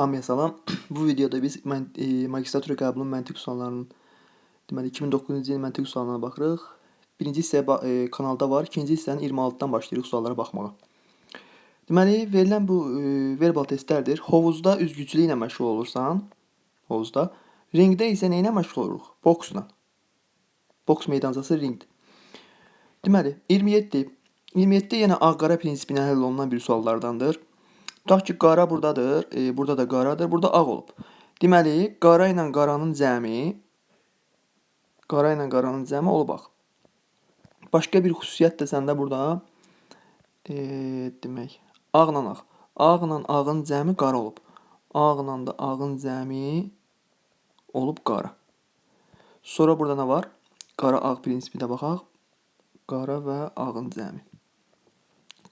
Hamıya salam. Bu videoda biz mən, e, magistratura qəbulunun məntiq suallarının deməli 2009-cu ilin məntiq suallarına baxırıq. Birinci hissə e, kanalda var. İkinci hissənin 26-dan başlayırıq suallara baxmağa. Deməli, verilən bu e, verbal testlərdir. Hovuzda üzgüçülük ilə məşğul olursan, hovuzda, ringdə isə nə ilə məşğul oluruq? Boksla. Boks meydançası ringdir. Deməli, 27. 27 yenə ağ-qara prinsipi ilə həll olunan bir suallardandır. Tutaq ki, qara buradadır, e, burada da qaradır, burada ağ olub. Deməli, qara ilə qaranın cəmi qara ilə qaranın cəmi olub ağ. Başqa bir xüsusiyyət də səndə burada e, demək, ağla ağ. Ağla ağın cəmi qara olub. Ağla da ağın cəmi olub qara. Sonra burada nə var? Qara ağ prinsipinə baxaq. Qara və ağın cəmi.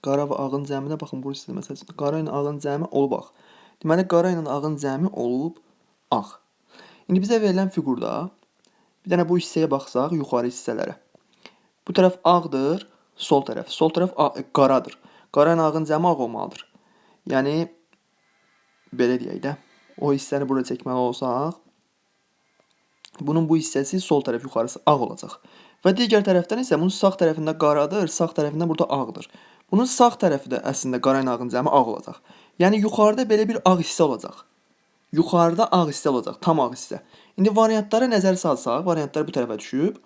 Qara və ağın cəminə baxın bu sizdə məsəl üçün. Qara ilə ağın cəmi olub ağ. Deməli qara ilə ağın cəmi olub ağ. İndi bizə verilən fiqurda bir dənə bu hissəyə baxsaq, yuxarı hissələrə. Bu tərəf ağdır, sol tərəf. Sol tərəf ağ, qaradır. Qara ilə ağın cəmi ağ olmalıdır. Yəni belə deyək də. O hissəni bura çəkməli olsaq, bunun bu hissəsi sol tərəf yuxarısı ağ olacaq. Və digər tərəfdən isə bunun sağ tərəfində qaradır, sağ tərəfində burada ağdır. Bunun sağ tərəfi də əslində qara ilə ağın cəmi ağ olacaq. Yəni yuxarıda belə bir ağ hissə olacaq. Yuxarıda ağ hissə olacaq, tam ağ hissə. İndi variantlara nəzər salsaq, variantlar bu tərəfə düşüb.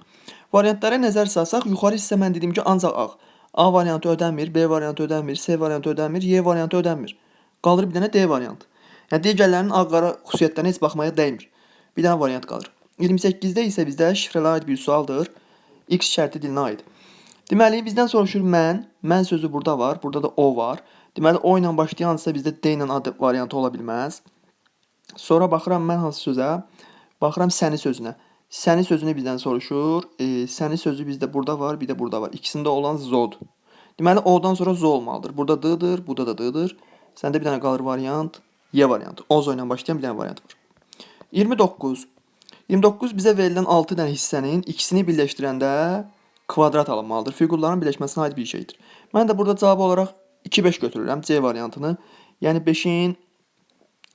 Variantlara nəzər salsaq, yuxarı hissə mən dedim ki, ancaq ağ. A variantı ödənmir, B variantı ödənmir, C variantı ödənmir, Y variantı ödənmir. Qalır bir dənə D variantı. Yəni digərlərinin ağ-qara xüsusiyyətlərinə heç baxmaya dəymir. Bir dənə variant qalır. 28-də isə bizdə şifrələrə aid bir sualdır. X şərti dilinə aid. Deməli, bizdən soruşur mən. Mən sözü burada var, burada da o var. Deməli, o ilə başlayan hansısa bizdə D ilə ad variantı ola bilməz. Sonra baxıram mən hansı sözə? Baxıram səni sözünə. Səni sözünü bizdən soruşur. E, səni sözü bizdə burada var, bir də burada var. İkisində olan zodur. Deməli, o-dan sonra zo olmalıdır. Burada d-dır, burada da d-dır. Səndə bir dənə qalır variant, y variantı. Ozo ilə başlayan bir dənə variant var. 29. 29 bizə verilən 6 dənə hissənin ikisini birləşdirəndə kvadrat alınmalıdır. Fiqurların birləşməsinə aid bir şeydir. Mən də burada cavab olaraq 2-5 götürürəm C variantını. Yəni 5-in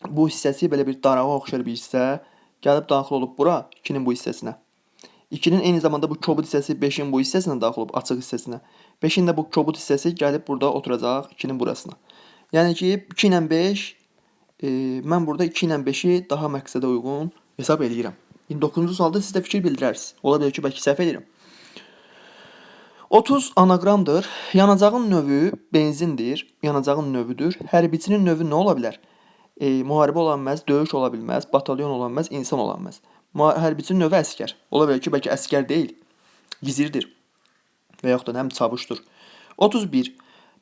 bu hissəsi belə bir darağa oxşar bir hissə gəlib daxil olub bura 2-nin bu hissəsinə. 2-nin eyni zamanda bu kobud hissəsi 5-in bu hissəsinə daxil olub açıq hissəsinə. 5-in də bu kobud hissəsi gəlib burada oturacaq 2-nin burasına. Yəni ki 2 ilə 5 e, mən burada 2 ilə 5-i daha məqsədə uyğun hesab eləyirəm. 29-cu sualda siz də fikir bildirərsiniz. Ola bilər ki, bəlkə səhv edirəm. 30 anaqramdır. Yanacağın növü benzindir. Yanacağın növüdür. Hərbiçinin növü nə ola bilər? E, müharibə ola bilməz, döyüş ola bilməz, batalyon ola bilməz, insan ola bilməz. Hərbiçinin növü əskər. Ola bilər ki, bəlkə əskər deyil, gizirdir və yaxud da həm çavuşdur. 31.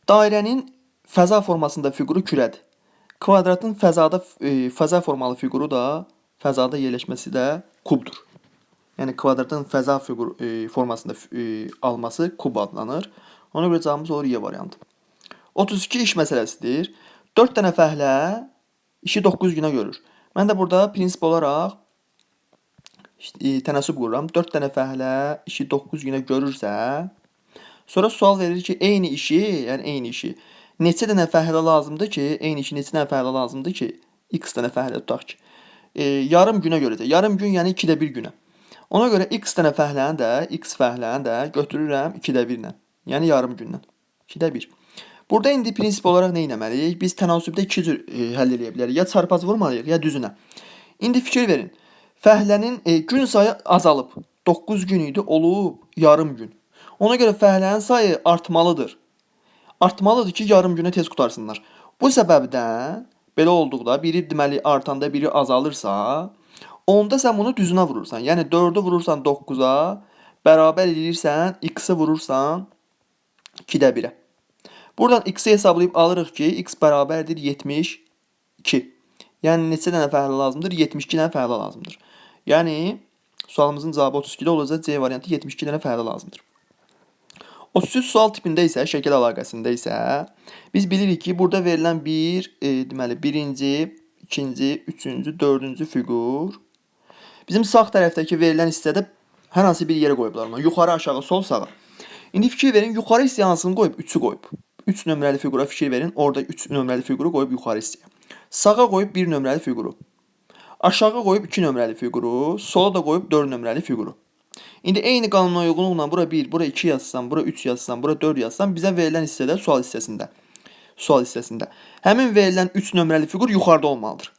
Dairənin fəza formasında fiquru kürədir. Kvadratın fəzada e, fəza formalı fiquru da fəzada yerləşməsi də kubdur. Yəni kvadratın fəza fiqur e, formasında e, alması kub adlanır. Ona görə cavabımız olur Y variantı. 32 iş məsələsidir. 4 dənə fəhlə işi 9 günə görür. Mən də burada prinsip olaraq e, tənasüb qururam. 4 dənə fəhlə işi 9 günə görürsə, sonra sual verir ki, eyni işi, yəni eyni işi neçə dənə fəhlə lazımdır ki, eyni işi neçə dənə fəhlə lazımdır ki, x dənə fəhlə tutaq ki, e, yarım günə görəcək. Yarım gün yəni 2-də 1 günə. Ona görə x dənə fəhləni də, x fəhləni də götürürəm 2-də 1 ilə. Yəni yarım gündən. 2-də 1. Burada indi prinsip olaraq nə etməliyik? Biz tənasübdə iki cür e, həll edə bilərik. Ya çarpaz vurmalıyıq, ya düzünə. İndi fikir verin. Fəhlənin e, gün sayı azalıb. 9 gün idi, olub yarım gün. Ona görə fəhlənin sayı artmalıdır. Artmalıdır ki, yarım günə tez qutarsınlar. Bu səbəbdən belə olduqda biri deməli artanda biri azalırsa, onda sən bunu düzünə vurursan. Yəni 4-ü vurursan 9-a, bərabər edirsən, vurursan 2-də 1-ə. Buradan x-i hesablayıb ki, x bərabərdir 72. Yəni neçə dənə fəhlə lazımdır? 72 dənə fəhlə lazımdır. Yəni sualımızın cavabı 32-də olacaq. C variantı 72 dənə fəhlə lazımdır. 33 sual tipində isə, şəkil əlaqəsində isə biz bilirik ki, burada verilən bir, e, deməli, birinci, ikinci, üçüncü, dördüncü fiqur bizim sağ tərəfdəki verilən hissədə hər hansı bir yerə qoyublar. onu. Yuxarı, aşağı, sol, sağa. İndi fikir verin, yuxarı hissəyə hansını qoyub? 3-ü qoyub. 3 nömrəli fiqura fikir verin. Orada 3 nömrəli fiquru qoyub yuxarı hissəyə. Sağa qoyub 1 nömrəli fiquru. Aşağı qoyub 2 nömrəli fiquru, sola da qoyub 4 nömrəli fiquru. İndi eyni qanuna uyğunluqla bura 1, bura 2 yazsam, bura 3 yazsam, bura 4 yazsam, bizə verilən hissədə sual hissəsində. Sual hissəsində. Həmin verilən 3 nömrəli fiqur yuxarıda olmalıdır.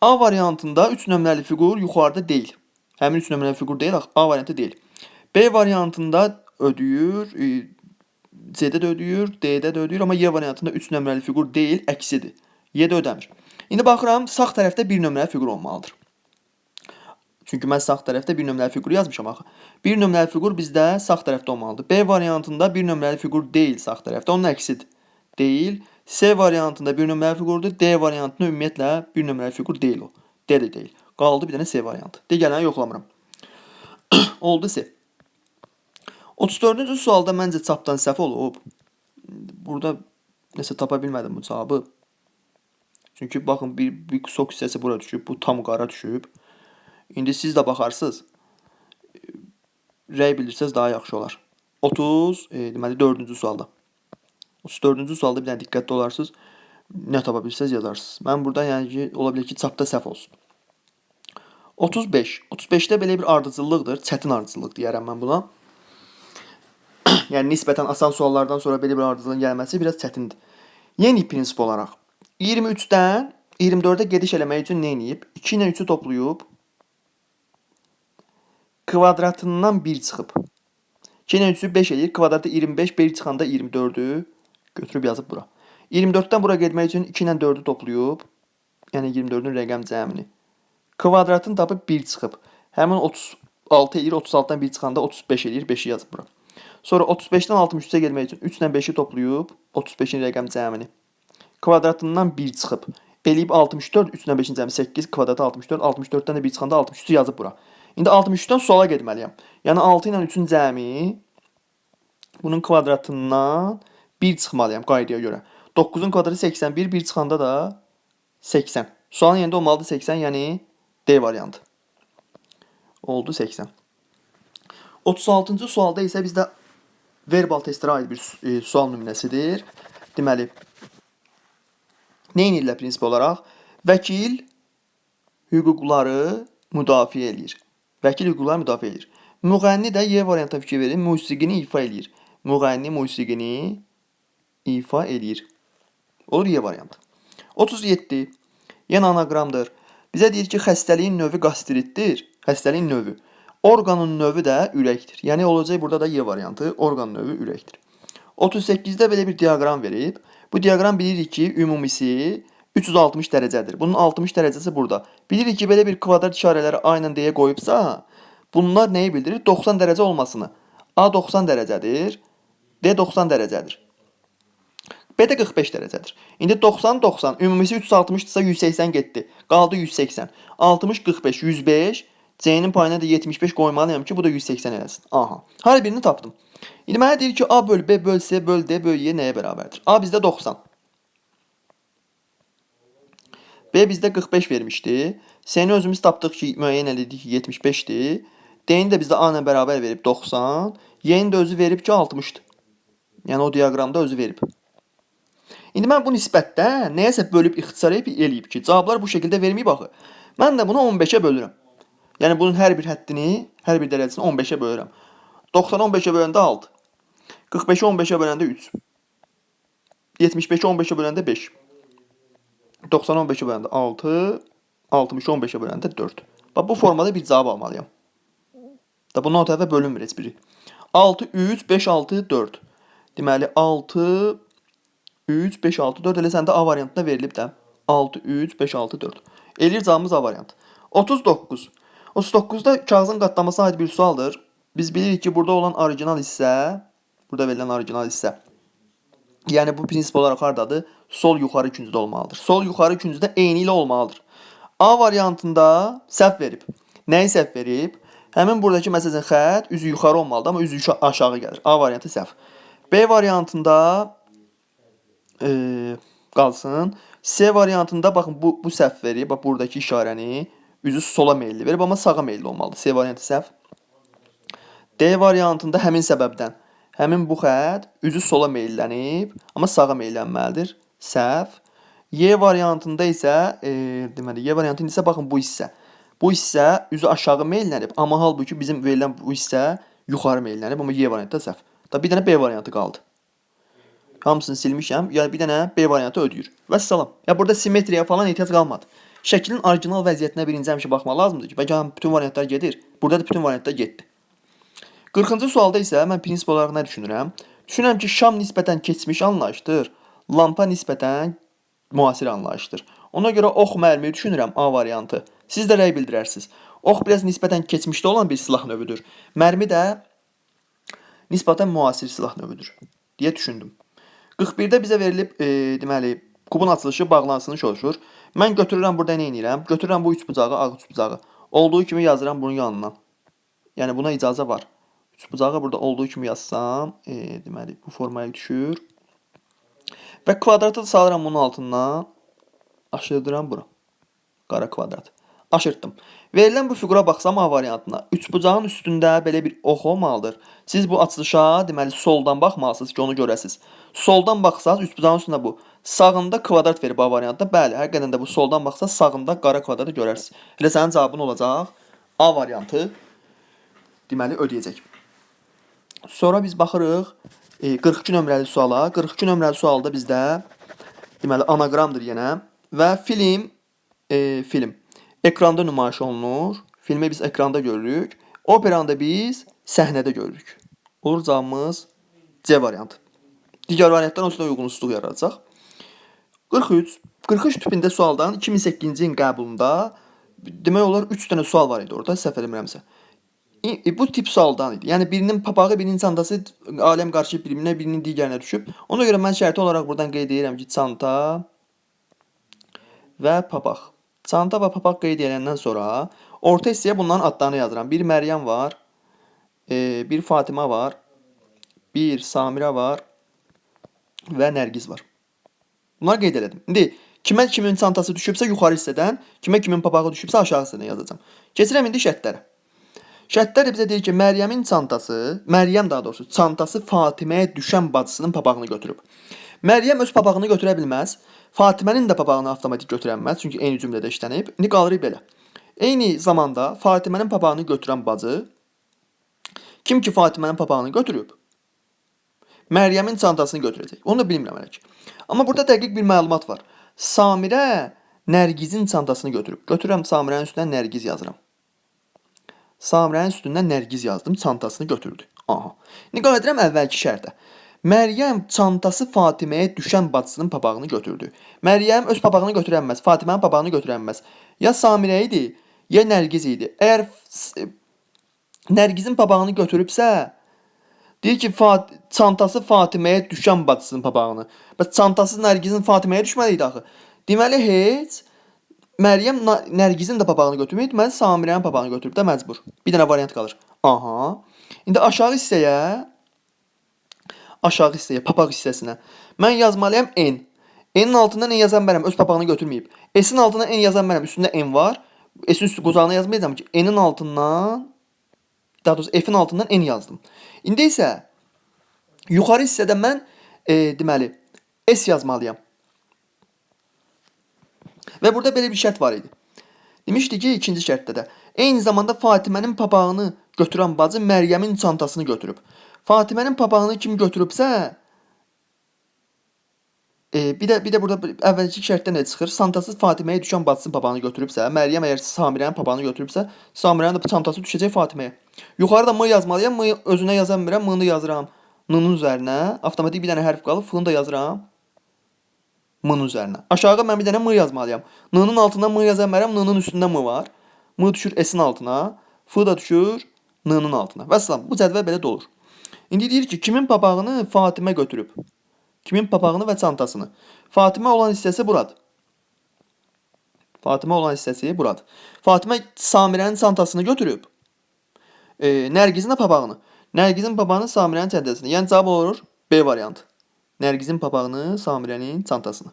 A variantında 3 nömrəli fiqur yuxarıda deyil. Həmin 3 nömrəli fiqur deyil, A variantı deyil. B variantında ödəyir, e, C-də də ödəyir, D-də də ödəyir, amma Y variantında 3 nömrəli fiqur deyil, əksidir. Y-də ödəmir. İndi baxıram, sağ tərəfdə 1 nömrəli fiqur olmalıdır. Çünki mən sağ tərəfdə 1 nömrəli fiquru yazmışam axı. 1 nömrəli fiqur bizdə sağ tərəfdə olmalıdır. B variantında 1 nömrəli fiqur deyil sağ tərəfdə, onun əksidir. Deyil. C variantında 1 nömrəli fiqurdur. D variantında ümumiyyətlə 1 nömrəli fiqur deyil o. D də deyil. Qaldı bir dənə C variantı. Digərlərini yoxlamıram. Oldu C. 34-cü sualda məncə çapdan səhv olub. Burada nəsə tapa bilmədim bu cavabı. Çünki baxın bir, bir sok hissəsi bura düşüb, bu tam qara düşüb. İndi siz də baxarsınız. Rəy bilirsəz daha yaxşı olar. 30, e, deməli 4-cü sualda. 34-cü sualda bir dənə diqqətli olarsınız. Nə tapa bilsəz yazarsınız. Mən burada yəni ki, ola bilər ki, çapda səhv olsun. 35. 35-də belə bir ardıcıllıqdır. Çətin ardıcıllıq deyərəm mən buna. yəni nisbətən asan suallardan sonra belə bir ardıcıllığın gəlməsi biraz çətindir. Yeni prinsip olaraq 23-dən 24-ə gediş eləmək üçün nə edib? 2 ilə 3-ü toplayıb kvadratından 1 çıxıb. 2 ilə 3-ü 5 eləyir. Kvadratı 25, 1 çıxanda 24-ü götürüb yazıb bura. 24-dən bura getmək üçün 2 ilə 4-ü toplayıb, yəni 24-ün rəqəm cəmini. Kvadratını tapıb 1 çıxıb. Həmin 36 eləyir, 36-dan 1 çıxanda 35 eləyir, 5-i yazıb bura. Sonra 35-dən 63-ə gəlmək üçün 3 ilə 5-i toplayıb 35-in rəqəm cəmini. Kvadratından 1 çıxıb. Eləyib 64, 3 ilə 5-in cəmi 8, kvadratı 64, 64-dən də 1 çıxanda 63-ü yazıb bura. İndi 63-dən suala getməliyəm. Yəni 6 ilə 3-ün cəmi bunun kvadratından 1 çıxmalıyam qaydaya görə. 9-un kvadratı 81, 1 çıxanda da 80. Sualın yerində olmalıdır 80, yəni D variantı. Oldu 80. 36-cı sualda isə bizdə verbal testlərə aid bir e, sual nümunəsidir. Deməli, nə edirlər prinsip olaraq? Vəkil hüquqları müdafiə eləyir. Vəkil hüquqları müdafiə eləyir. Müğənni də Y variantına fikir verin, musiqini ifa eləyir. Müğənni musiqini ifa eləyir. Olur Y variantı. 37. Yəni anaqramdır. Bizə deyir ki, xəstəliyin növü qastritdir. Xəstəliyin növü. Orqanın növü də ürəkdir. Yəni olacaq burada da Y variantı. Orqan növü ürəkdir. 38-də belə bir diaqram verib. Bu diaqram bilirik ki, ümumisi 360 dərəcədir. Bunun 60 dərəcəsi burada. Bilirik ki, belə bir kvadrat işarələri A ilə D-yə qoyubsa, bunlar nəyi bildirir? 90 dərəcə olmasını. A 90 dərəcədir, D 90 dərəcədir. B də 45 dərəcədir. İndi 90 90 ümumisi 360-dırsa 180 getdi. Qaldı 180. 60 45 105. C-nin payına da 75 qoymalıyam ki, bu da 180 eləsin. Aha. Hər birini tapdım. İndi mənə deyir ki, A böl B böl C böl D böl Y nəyə bərabərdir? A bizdə 90. B bizdə 45 vermişdi. C-ni özümüz tapdıq ki, müəyyən elədik ki, 75-dir. D-ni də bizdə A ilə bərabər verib 90. Y-ni də özü verib ki, 60-dır. Yəni o diaqramda özü verib. İndi mən bu nisbətdə nəyəsə bölüb ixtisar edib eləyib ki, cavablar bu şəkildə verməyib axı. Mən də bunu 15-ə bölürəm. Yəni bunun hər bir həddini, hər bir dərəcəsini 15-ə bölürəm. 90-ı 15-ə böləndə 6. 45-i 15-ə böləndə 3. 75-i 15-ə böləndə 5. 90-ı 15-ə böləndə 6. 60-ı 15-ə böləndə 4. Bax bu formada bir cavab almalıyam. Da bundan tərəfə bölünmür heç biri. 6, 3, 5, 6, 4. Deməli 6, 3, 5, 6, 4 elə səndə A variantında verilib də. 6, 3, 5, 6, 4. Eləyir cavabımız A variantı. 39. 39-da kağızın qatlamasına aid bir sualdır. Biz bilirik ki, burada olan orijinal hissə, burada verilən orijinal hissə. Yəni bu prinsip olaraq hardadır? Sol yuxarı küncdə olmalıdır. Sol yuxarı küncdə eyni ilə olmalıdır. A variantında səhv verib. Nəyi səhv verib? Həmin buradakı məsələn xətt üzü yuxarı olmalıdır, amma üzü aşağı gəlir. A variantı səhv. B variantında e, qalsın. C variantında baxın bu bu səhv verib. Bax buradakı işarəni üzü sola meylli verib, amma sağa meylli olmalıdır. C variantı səhv. D variantında həmin səbəbdən həmin bu xətt üzü sola meyllənib, amma sağa meyllənməlidir. Səhv. Y variantında isə, e, deməli, Y variantında isə baxın bu hissə. Bu hissə üzü aşağı meylənib, amma halbuki bizim verilən bu hissə yuxarı meylənib, amma Y variantında səhv. Da bir dənə B variantı qaldı. Hamısını silmişəm. Yəni bir dənə B variantı ödəyir. Vəssalam. Ya burada simmetriya falan ehtiyac qalmadı. Şəklin orijinal vəziyyətinə birinci həmişə baxmaq lazımdır ki, bəlkə bütün variantlar gedir. Burada da bütün variantlar getdi. 40-cı sualda isə mən prinsip olaraq nə düşünürəm? Düşünürəm ki, şam nisbətən keçmiş anlayışdır. Lampa nisbətən müasir anlayışdır. Ona görə ox mərmi düşünürəm A variantı. Siz də rəy bildirərsiniz. Ox biraz nisbətən keçmişdə olan bir silah növüdür. Mərmi də nisbətən müasir silah növüdür deyə düşündüm. 41-də bizə verilib, e, deməli, kubun açılışı bağlansın soruşur. Mən götürürəm burada nə edirəm? Götürürəm bu üç bucağı, ağ üç bucağı. Olduğu kimi yazıram bunun yanına. Yəni buna icazə var. Üç bucağı burada olduğu kimi yazsam, e, deməli bu formaya düşür. Və kvadratı da salıram bunun altından. Aşırdıram bura. Qara kvadrat. Aşırtdım. Verilən bu fiqura baxsam A variantına. Üç bucağın üstündə belə bir ox olmalıdır. Siz bu açılışa deməli soldan baxmalısınız ki, onu görəsiniz. Soldan baxsaz üç bucağın üstündə bu. Sağında kvadrat verib A variantında. Bəli, həqiqətən də bu soldan baxsaz sağında qara kvadratı görərsiniz. Elə sənin cavabın olacaq A variantı. Deməli ödəyəcək. Sonra biz baxırıq e, 42 nömrəli suala. 42 nömrəli sualda bizdə deməli anaqramdır yenə və film e, film ekranda nümayiş olunur. Filmi biz ekranda görürük. Operanda biz səhnədə görürük. Olur cavabımız C variantı. Digər variantlar da uyğunsuzluq yaradacaq. 43 43 tipində sualdan 2008-ci ilin qəbulunda demək olar 3 dənə sual var idi orada, səhv eləmirəmsə. E, Bu tip sualdan idi. Yəni birinin papağı, birinin çantası aləm qarşı bir-birinə, birinin digərinə düşüb. Ona görə mən şərti olaraq buradan qeyd edirəm ki, çanta və papaq. Çanta və papaq qeyd edəndən sonra orta hissəyə bunların adlarını yazıram. Bir Məryəm var, e, bir Fatimə var, bir Samirə var və Nərgiz var. Bunları qeyd elədim. İndi kimə kimin çantası düşübsə yuxarı hissədən, kimə kimin papağı düşübsə aşağı hissədən yazacağam. Keçirəm indi şərtlərə. Şərtlər bizə deyir ki, Məryəmin çantası, Məryəm daha doğrusu çantası Fatiməyə düşən bacısının papağını götürüb. Məryəm öz papağını götürə bilməz. Fatimənin də papağını avtomatik götürə bilməz, çünki eyni cümlədə işlənib. İndi qalırıq belə. Eyni zamanda Fatimənin papağını götürən bacı kim ki Fatimənin papağını götürüb, Məryəmin çantasını götürəcək. Onu da bilmirəm hələ ki. Amma burada dəqiq bir məlumat var. Samirə Nərgizin çantasını götürüb. Götürürəm Samirənin üstünə Nərgiz yazıram. Samirənin üstündən Nərgiz yazdım, çantasını götürdü. Aha. İndi qayıdıram əvvəlki şərtə. Məryəm çantası Fatiməyə düşən bacısının papağını götürdü. Məryəm öz papağını götürə bilməz, Fatimənin papağını götürə. Ya Samirə idi, ya Nərgiz idi. Əgər s- Nərgizin papağını götürübsə, deyir ki, Fat çantası Fatiməyə düşən bacısının papağını. Bəs çantası Nərgizin Fatiməyə düşməli idi axı. Deməli heç Məryəm Nərgizin də papağını götürməyib, deməli Samirənin papağını götürüb də məcbur. Bir dənə variant qalır. Aha. İndi aşağı hissəyə aşağı hissəyə, papaq hissəsinə mən yazmalıyam N. N-in altından N yazan mənəm, öz papağını götürməyib. S-in altından N yazan mənəm, üstündə N var. S-in üstü qocağına yazmayacağam ki, N-in altından daha doğrusu F-in altından N yazdım. İndi isə yuxarı hissədə mən e, deməli S yazmalıyam. Və burada belə bir şərt var idi. Demişdi ki, ikinci şərtdə də eyni zamanda Fatimənin papağını götürən bacı Məryəmin çantasını götürüb. Fatimənin papağını kim götürübsə, e, bir də bir də burada əvvəlki şərtdən nə çıxır? Çantası Fatiməyə düşən bacısının papağını götürübsə, Məryəm əgər Samirənin papağını götürübsə, Samirənin də çantası düşəcək Fatiməyə. Yuxarıda M yazmalıyam. M özünə yaza bilmirəm. M-ni yazıram N-ın üzərinə. Avtomatik bir dənə hərf qalıb. F-ni də yazıram M-ın üzərinə. Aşağı mən bir dənə M yazmalıyam. N-ın altına M yaza bilmərəm. N-ın üstündə var. M düşür S-in altına. F da düşür N-ın altına. Vəssalam. Bu cədvəl belə də olur. İndi deyir ki, kimin papağını Fatimə götürüb? Kimin papağını və çantasını? Fatimə olan hissəsi buradır. Fatimə olan hissəsi buradır. Fatimə Samirənin çantasını götürüb. E, Nərgizin də papağını. Nərgizin papağını Samirənin çantasını. Yəni cavab olur B variantı. Nərgizin papağını Samirənin çantasını.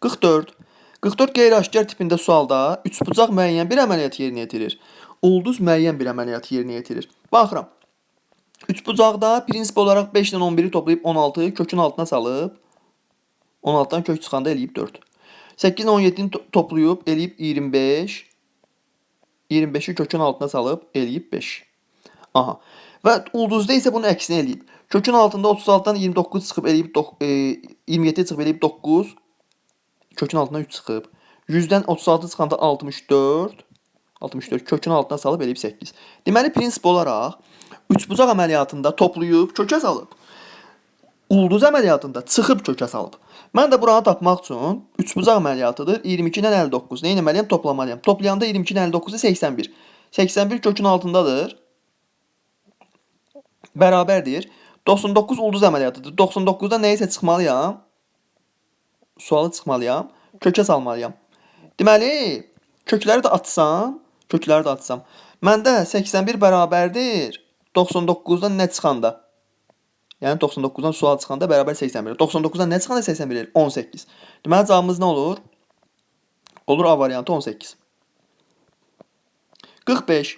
44. 44 qeyri-aşkar tipində sualda üçbucaq müəyyən bir əməliyyat yerinə yetirir. Ulduz müəyyən bir əməliyyat yerinə yetirir. Baxıram. Üçbucaqda prinsip olaraq 5 ilə 11-i toplayıb 16 kökün altına salıb 16-dan kök çıxanda eləyib 4. 8 ilə 17-ni to- toplayıb eləyib 25. 25-i kökün altına salıb eləyib 5. Aha. Və ulduzda isə bunun əksini eləyib. Kökün altında 36-dan 29 çıxıb eləyib e, 27 çıxıb eləyib 9. Kökün altından 3 çıxıb. 100-dən 36 çıxanda 64. 64 kökün altına salıb eləyib 8. Deməli prinsip olaraq üçbucaq əməliyyatında toplayıb kökə salıb. Ulduz əməliyyatında çıxıb kökə salıb. Mən də buranı tapmaq üçün üçbucaq əməliyyatıdır. 22-dən 59. Nə etməliyəm? Toplamalıyam. Toplayanda 22-dən 59-u 81. 81 kökün altındadır. Bərabərdir. 99 ulduz əməliyyatıdır. 99-da nə isə çıxmalıyam? Sualı çıxmalıyam. Kökə salmalıyam. Deməli, kökləri də atsam, kökləri də atsam. Məndə 81 bərabərdir 99-dan nə çıxanda? Yəni 99-dan sual çıxanda bərabər 81. 99-dan nə çıxanda 81 edir? 18. Deməli cavabımız nə olur? Olur A variantı 18. 45.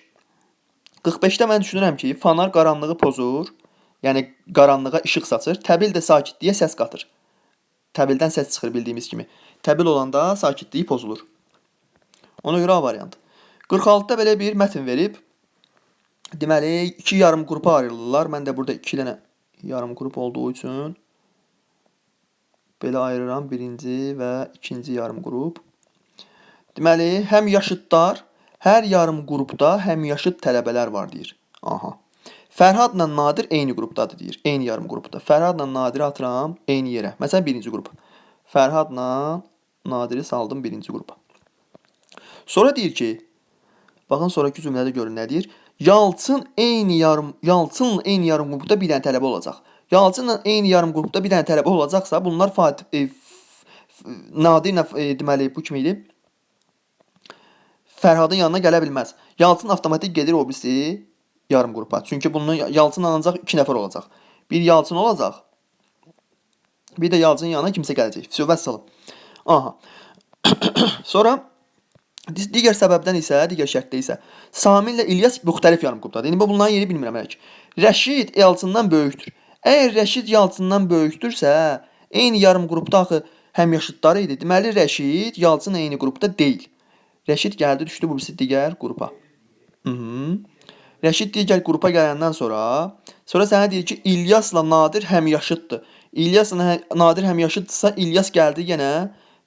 45-də mən düşünürəm ki, fanar qaranlığı pozur. Yəni qaranlığa işıq saçır. Təbil də sakitliyə səs qatır. Təbildən səs çıxır bildiyimiz kimi. Təbil olanda sakitliyi pozulur. Ona görə A variantı. 46-da belə bir mətn verib. Deməli, iki yarım qrupa ayrılırlar. Mən də burada 2 dənə yarım qrup olduğu üçün belə ayırıram birinci və ikinci yarım qrup. Deməli, həm yaşıdlar, hər yarım qrupda həm yaşıd tələbələr var deyir. Aha. Fərhadla Nadir eyni qrupdadır deyir. Eyni yarım qrupda. Fərhadla Nadiri atıram eyni yerə. Məsələn, birinci qrup. Fərhadla Nadiri saldım birinci qrupa. Sonra deyir ki, baxın sonrakı cümlədə görün nə deyir? Yalçın eyni yarım Yalçınla eyni yarım qrupda bir dənə tələbə olacaq. Yalçınla eyni yarım qrupda bir dənə tələbə olacaqsa, bunlar Fatih e, Nadirlə e, deməli bu kim idi? Fərhadın yanına gələ bilməz. Yalçın avtomatik gedir o birisi yarım qrupa. Çünki bunun Yalçınla ancaq 2 nəfər olacaq. Bir Yalçın olacaq. Bir də Yalçının yanına kimsə gələcək. Vəssalam. Aha. Sonra Digər səbəbdən isə, digər şərtdə isə Sami ilə İlyas müxtəlif yarım qrupdadır. İndi bu bunların yeri bilmirəm hələ ki. Rəşid Yalçından böyükdür. Əgər Rəşid Yalçından böyükdürsə, eyni yarım qrupda axı həm yaşıdları idi. Deməli Rəşid Yalçın eyni qrupda deyil. Rəşid gəldi, düşdü bu birisi digər qrupa. Mhm. Rəşid digər qrupa gələndən sonra, sonra sənə deyir ki, İlyasla Nadir həmyaşıddır. İlyasla Nadir həmyaşıddırsa, İlyas gəldi yenə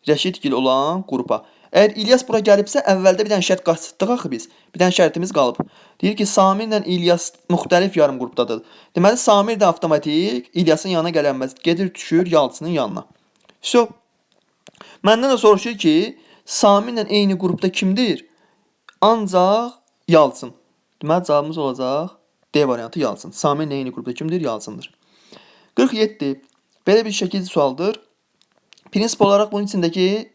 Rəşidgil olan qrupa. Əgər İlyas bura gəlibsə, əvvəldə bir dənə şərt qaçdıq axı biz. Bir dənə şərtimiz qalıb. Deyir ki, Samir ilə İlyas müxtəlif yarım qrupdadır. Deməli Samir də avtomatik İlyasın yanına gələnməz. Gedir düşür Yalçının yanına. So, məndən də soruşur ki, Samir ilə eyni qrupda kimdir? Ancaq Yalçın. Deməli cavabımız olacaq D variantı Yalçın. Samir ilə eyni qrupda kimdir? Yalçındır. 47. Belə bir şəkilli sualdır. Prinsip olaraq bunun içindəki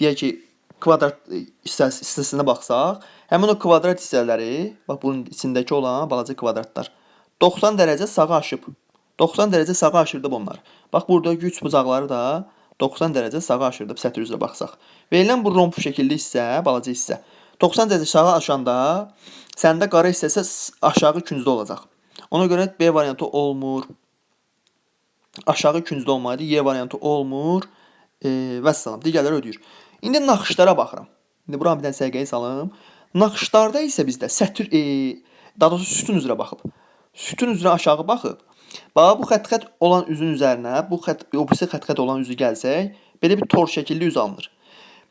deyək ki, kvadrat e, hissəsi hissəsinə baxsaq, həmin o kvadrat hissələri, bax bunun içindəki olan balaca kvadratlar 90 dərəcə sağa aşıb. 90 dərəcə sağa aşırdı bunlar. Bax burada güc bucaqları da 90 dərəcə sağa aşırdı sətr üzrə baxsaq. Verilən bu romb şəkilli hissə, balaca hissə 90 dərəcə sağa aşanda səndə qara hissəsi aşağı küncdə olacaq. Ona görə B variantı olmur. Aşağı küncdə olmalıdır. Y variantı olmur. E, vəssalam. Digərləri ödəyir. İndi naxışlara baxıram. İndi buranı bir dənə səliqəyə salım. Naxışlarda isə bizdə sətr e, daha doğrusu sütun üzrə baxıb. Sütun üzrə aşağı baxıb. Bax bu xətt-xətt olan üzün üzərinə, bu xətt o birisi xətt-xətt olan üzü gəlsək, belə bir tor şəkilli üz alınır.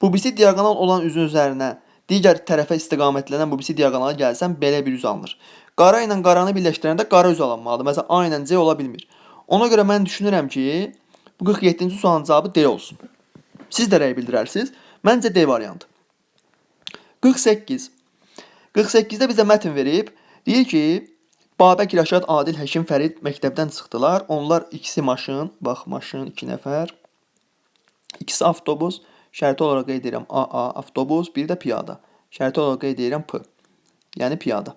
Bu birisi diaqonal olan üzün üzərinə digər tərəfə istiqamətlənən bu birisi diaqonala gəlsən belə bir üz alınır. Qara ilə qaranı birləşdirəndə qara üz alınmalıdır. Məsələn, A ilə C ola bilmir. Ona görə mən düşünürəm ki, bu 47-ci sualın cavabı D olsun. Siz də rəy bildirərsiniz. Məncə D variantı. 48. 48-də bizə mətn verib. Deyir ki, Babək Rəşad, Adil, Həkim, Fərid məktəbdən çıxdılar. Onlar ikisi maşın, bax maşın 2 nəfər. İkisi avtobus. Şərti olaraq qeyd edirəm AA avtobus, biri də piyada. Şərti olaraq qeyd edirəm P. Yəni piyada.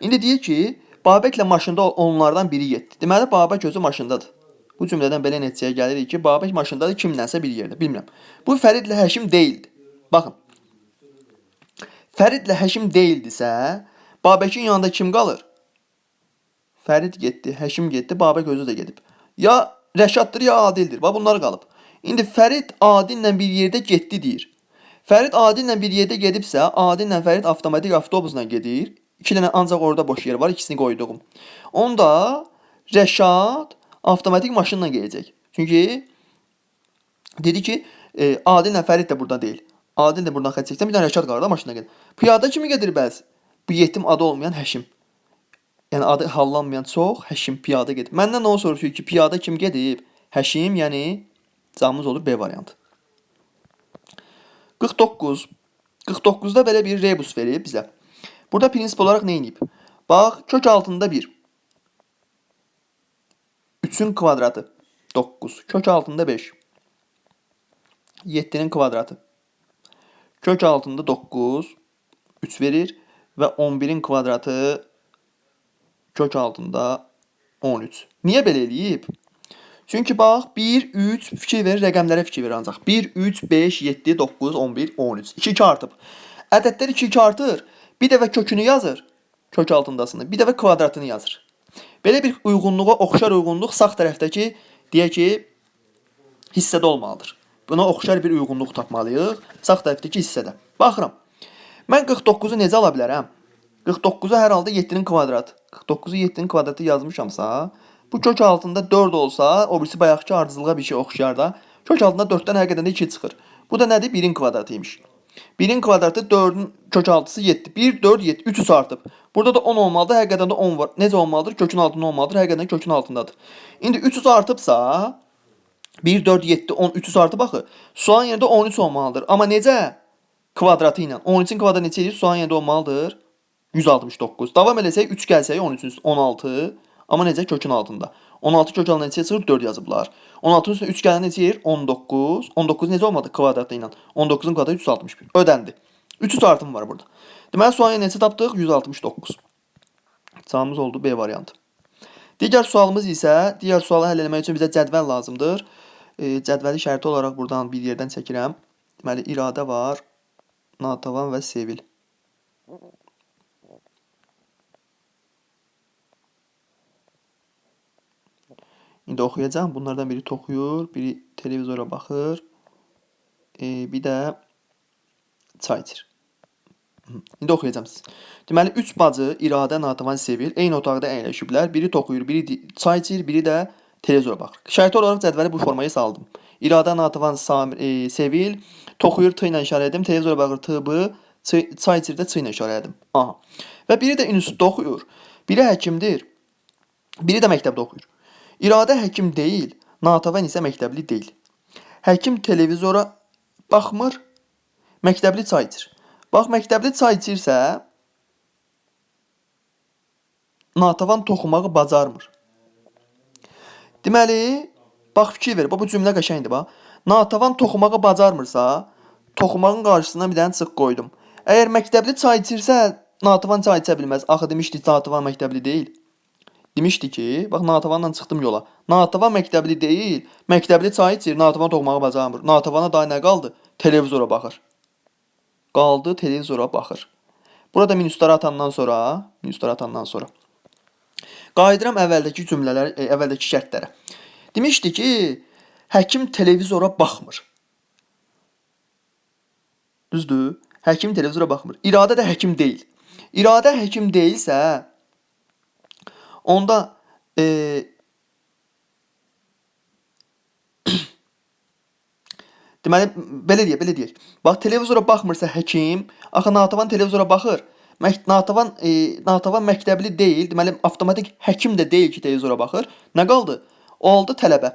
İndi deyir ki, Babəklə maşında onlardan biri getdi. Deməli Babək özü maşındadır. Bu cümlədən belə nəticəyə gəlirik ki, Babək maşındadır, kimlənsə bir yerdə, bilmirəm. Bu Fəridlə Həkim deyildi. Baxın. Fəridlə Həkim deyildisə, Babəkin yanında kim qalır? Fərid getdi, Həkim getdi, Babək özü də gedib. Ya Rəşaddır, ya Adildir. Bax bunlar qalıb. İndi Fərid Adillə bir yerdə getdi deyir. Fərid Adillə bir yerdə gedibsə, Adillə Fərid avtomatik avtobusla gedir. İki dənə ancaq orada boş yer var, ikisini qoyduğum. Onda Rəşad avtomatik maşınla gedəcək. Çünki dedi ki, e, Adillə Fərid də burada deyil. Adil də buradan xətt çəksən, bir dənə Rəşad qarı da maşına gedir. Piyada kimi gedir bəs? Bu yetim adı olmayan Həşim. Yəni adı hallanmayan çox Həşim piyada gedir. Məndən nə soruşur ki, piyada kim gedib? Həşim, yəni cavabımız olur B variantı. 49. 49-da belə bir rebus verib bizə. Burada prinsip olaraq nə edib? Bax, kök altında 1. 3-ün kvadratı 9. Kök altında 5. 7-nin kvadratı. Kök altında 9 3 verir və 11-in kvadratı kök altında 13. Niyə belə eləyib? Çünki bax 1 3 fikir verir, rəqəmlərə fikir verir ancaq. 1 3 5 7 9 11 13. 2 2 artıb. Ədədlər 2 2 artır. Bir dəfə kökünü yazır. Kök altındasını. Bir dəfə kvadratını yazır. Belə bir uyğunluğa oxşar uyğunluq sağ tərəfdəki deyək ki hissədə olmalıdır. Buna oxşar bir uyğunluq tapmalıyıq sağ tərəfdəki hissədə. Baxıram. Mən 49-u necə ala bilərəm? 49-u hər halda 7-nin kvadratı. 49-u 7-nin kvadratı yazmışamsa, bu kök altında 4 olsa, o birisi bayaqki ardıcılığa bir şey oxşayar da. Kök altında 4-dən həqiqətən də 2 çıxır. Bu da nədir? 1-in kvadratıymış. 1-in kvadratı 4-ün kök altısı 7. 1 4 7 3 artıb. Burada da 10 olmalıdır. Həqiqətən də 10 var. Necə olmalıdır? Kökün altında olmalıdır. Həqiqətən kökün altındadır. İndi 3 artıbsa 1 4 7 10 3 artıb axı. Sualın yerində 13 olmalıdır. Amma necə? Kvadratı ilə. 13-in kvadratı neçə edir? Sualın yerində olmalıdır. 169. Davam eləsək 3 gəlsək 13-ün üstü 16. Amma necə kökün altında? 16 kök altında neçə çıxır? 4 yazıblar. 16-ın üstünə 3 gələn neçə yer? 19. 19 necə olmadı? Kvadratı ilə. 19-un kvadratı 361. Ödəndi. 3 artım var burada. Sualın neçə tapdıq? 169. Cavabımız oldu B variantı. Digər sualımız isə, digər sualı həll etmək üçün bizə cədvəl lazımdır. E, cədvəli şərti olaraq buradan bir yerdən çəkirəm. Deməli iradə var, Natavan və Sevil. İndi oxuyacağam. Bunlardan biri toxuyur, biri televizora baxır. E, bir də çay içir. İndi oxuyacağam siz. Deməli 3 bacı İradə, Natavan, Sevil eyni otaqda əyləşiblər. Biri toxuyur, biri çay içir, biri də televizora baxır. Şərti olaraq cədvəli bu formaya saldım. İradə, Natavan, Samir, e, Sevil toxuyur t ilə işarə edim, televizora baxır t b, çay içir də ç ilə işarə edim. Aha. Və biri də institutda oxuyur. Biri həkimdir. Biri də məktəbdə oxuyur. İradə həkim deyil, Natavan isə məktəbli deyil. Həkim televizora baxmır, məktəbli çay içir. Bax, məktəbli çay içirsə, Natavan toxumağı bacarmır. Deməli, bax fikir ver, bax bu cümlə qəşəngdir bax. Natavan toxumağı bacarmırsa, toxumağın qarşısına bir dənə çıx qoydum. Əgər məktəbli çay içirsə, Natavan çay içə bilməz. Axı demişdik Natavan məktəbli deyil. Demişdi ki, bax Natavanla çıxdım yola. Natavan məktəbli deyil, məktəbli çay içir, Natavan toxumağı bacarmır. Natavana da nə qaldı? Televizora baxır. Qaldı televizora baxır. Burada minusları atandan sonra, minusları atandan sonra qayıdıram əvvəldəki cümlələr, e, əvvəldəki şərtlərə. Demişdi ki, həkim televizora baxmır. Düzdür? Həkim televizora baxmır. İradə də həkim deyil. İradə həkim deyilsə, onda e, Deməli belə deyək, belə deyək. Bax televizora baxmırsa həkim, axı Natavan televizora baxır. Mək Natavan e, Natavan məktəbli deyil. Deməli avtomatik həkim də deyil ki, televizora baxır. Nə qaldı? Oldu tələbə.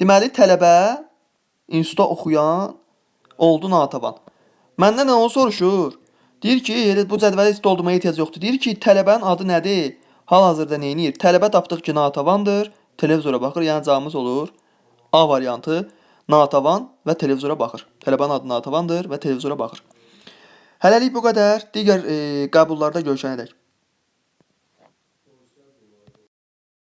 Deməli tələbə institutda oxuyan oldu Natavan. Məndən nə soruşur? Deyir ki, elə bu cədvəli doldurmaya ehtiyac yoxdur. Deyir ki, tələbənin adı nədir? Hal-hazırda nə edir? Tələbə tapdıq ki, Natavandır. Televizora baxır. Yəni cavabımız olur A variantı. Natavan və televizora baxır. Tələbənin adı Natavandır və televizora baxır. Hələlik bu qədər. Digər e, qəbullarda görüşənədək.